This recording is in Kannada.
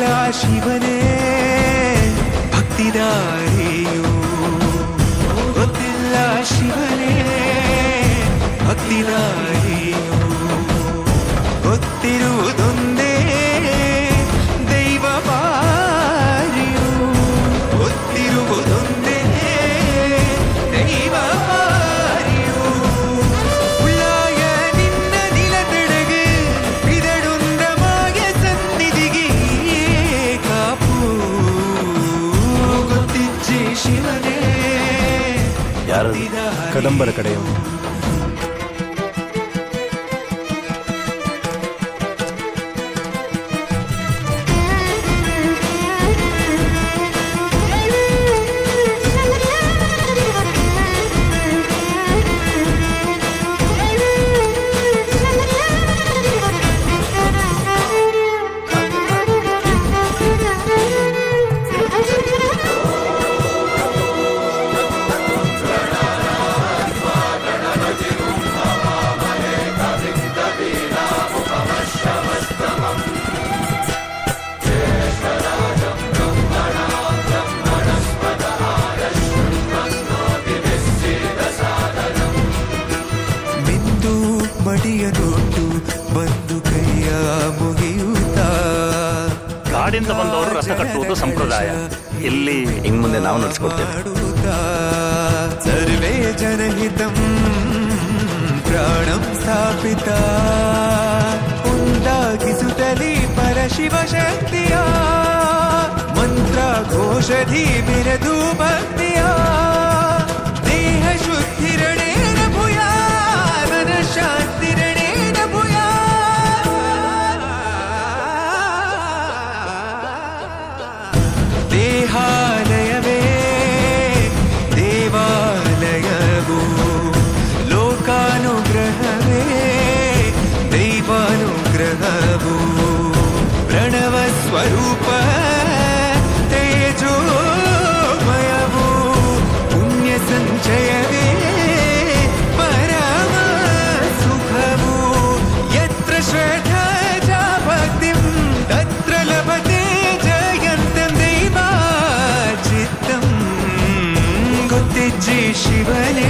ഭക്തനല്ല ശിവനെ ഭക്തിതാരേയോ ഭക്തില്ല ശിവനെ ഭക്തിതാരേയോ ഒത്തിരുതൊന്നും கடம்பர கடையம் ಕಾಡಿಂದ ಬಂದವರು ರಥ ಕಟ್ಟುವುದು ಸಂಪ್ರದಾಯ. ಇಲ್ಲಿ ಇನ್ ಮುಂದೆ ನಾವು ನಡೆಸ್ಕೊಡ್ತೇವೆ ಸರ್ವೇ ಜನಹಿತಂ ಪ್ರಾಣಂ ಸ್ಥಾಪಿತ. ಉಂಟಾಗಿಸುತ್ತಲಿ ಪರಶಿವ ಶಕ್ತಿಯ ಮಂತ್ರ ಘೋಷಧಿ ಬಿರದು ಭಕ್ತಿಯ ജീവനെ